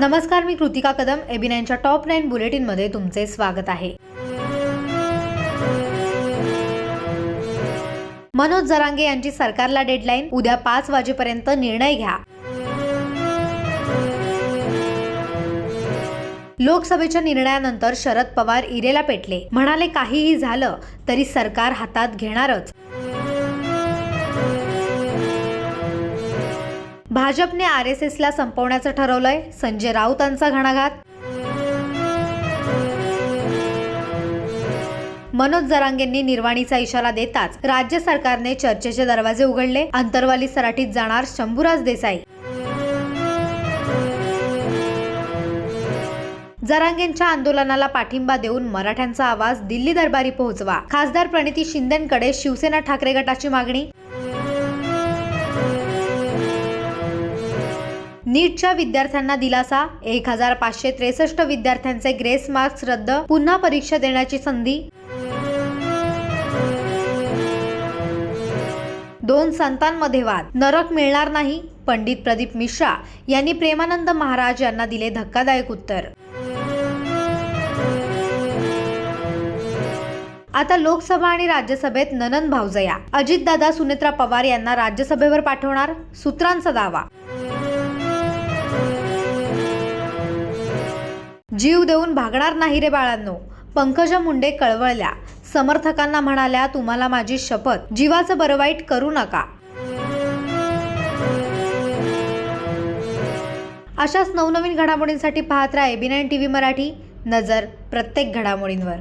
नमस्कार मी कृतिका कदम एबीनच्या टॉप नाईन बुलेटिनमध्ये तुमचे स्वागत आहे. मनोज जरांगे यांची सरकारला डेडलाईन उद्या पाच वाजेपर्यंत निर्णय घ्या. लोकसभेच्या निर्णयानंतर शरद पवार इरेला पेटले. म्हणाले काहीही झालं तरी सरकार हातात घेणारच. भाजपने आर एस एसला संपवण्याचं ठरवलंय. संजय राऊतांचा घणाघात. मनोज जरांगेंनी निर्वाणीचा इशारा देताच राज्य सरकारने चर्चेचे दरवाजे उघडले. अंतरवाली सराटीत जाणार शंभूराज देसाई. जरांगेंच्या आंदोलनाला पाठिंबा देऊन मराठ्यांचा आवाज दिल्ली दरबारी पोहोचवा. खासदार प्रणिती शिंदेकडे शिवसेना ठाकरे गटाची मागणी. नीटच्या विद्यार्थ्यांना दिलासा. एक हजार पाचशे त्रेसष्ट विद्यार्थ्यांचे ग्रेस मार्क्स रद्द. पुन्हा परीक्षा देण्याची संधी. दोन संतांमध्ये वाद. नरक मिळणार नाही. पंडित प्रदीप मिश्रा यांनी प्रेमानंद महाराज यांना दिले धक्कादायक उत्तर. आता लोकसभा आणि राज्यसभेत ननन भावजया. अजितदादा सुनेत्रा पवार यांना राज्यसभेवर पाठवणार. सूत्रांचा दावा. जीव देऊन भागणार नाही रे बाळांनो. पंकजा मुंडे कळवळल्या समर्थकांना म्हणाल्या तुम्हाला माझी शपथ. जीवाचं बरं वाईट करू नका. अशाच नवनवीन घडामोडींसाठी पाहत राहा AB nine T V Marathi. नजर प्रत्येक घडामोडींवर.